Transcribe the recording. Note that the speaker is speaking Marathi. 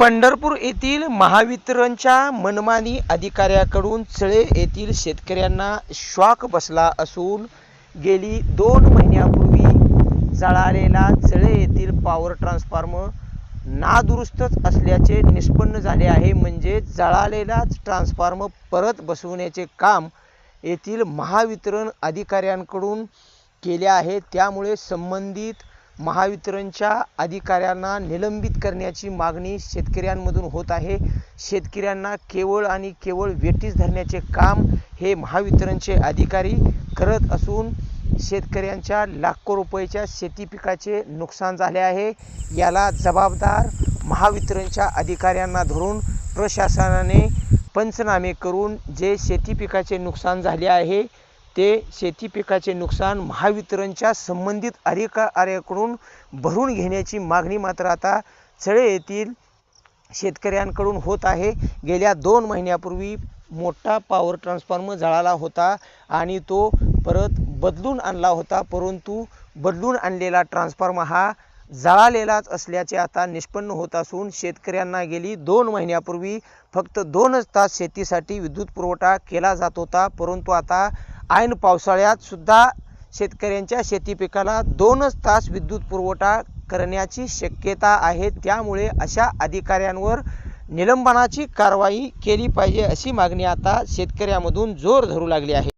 पंढरपूर येथील महावितरणच्या मनमानी अधिकाऱ्याकडून चळे येथील शेतकऱ्यांना शॉक बसला असून गेली दोन महिन्यापूर्वी जळालेला चळे येथील पॉवर ट्रान्सफॉर्मर नादुरुस्तच असल्याचे निष्पन्न झाले आहे. म्हणजे जळालेलाच ट्रान्सफॉर्मर परत बसवण्याचे काम येथील महावितरण अधिकाऱ्यांकडून केले आहे. त्यामुळे संबंधित महावितरणच्या अधिकाऱ्यांना निलंबित करण्याची मागणी शेतकऱ्यांमधून होत आहे. शेतकऱ्यांना केवळ आणि केवळ वेठीस धरण्याचे काम हे महावितरणचे अधिकारी करत असून शेतकऱ्यांच्या लाखो रुपयाच्या शेती पिकाचे नुकसान झाले आहे. याला जबाबदार महावितरणच्या अधिकाऱ्यांना धरून प्रशासनाने पंचनामे करून जे शेती पिकाचे नुकसान झाले आहे ते शेती पिकाचे नुकसान महावितरणच्या संबंधित अधिकाऱ्याकडून भरून घेण्याची मागणी मात्र आता चळे येथील शेतकऱ्यांकडून होत आहे. गेल्या दोन महिन्यापूर्वी मोठा पॉवर ट्रान्सफॉर्मर जळाला होता आणि तो परत बदलून आणला होता. परंतु बदलून आणलेला ट्रान्सफॉर्मर हा जळालेलाच असल्याचे आता निष्पन्न होत असून शेतकऱ्यांना गेली दोन महिन्यापूर्वी फक्त दोनच तास शेतीसाठी विद्युत पुरवठा केला जात होता. परंतु आता ऐन पावसाळ्यात सुद्धा शेतकऱ्यांच्या शेती पिकाला दोनच तास विद्युत पुरवठा करण्याची शक्यता आहे. त्यामुळे अशा अधिकाऱ्यांवर निलंबनाची कारवाई केली पाहिजे अशी मागणी आता शेतकऱ्यामधून जोर धरू लागली आहे.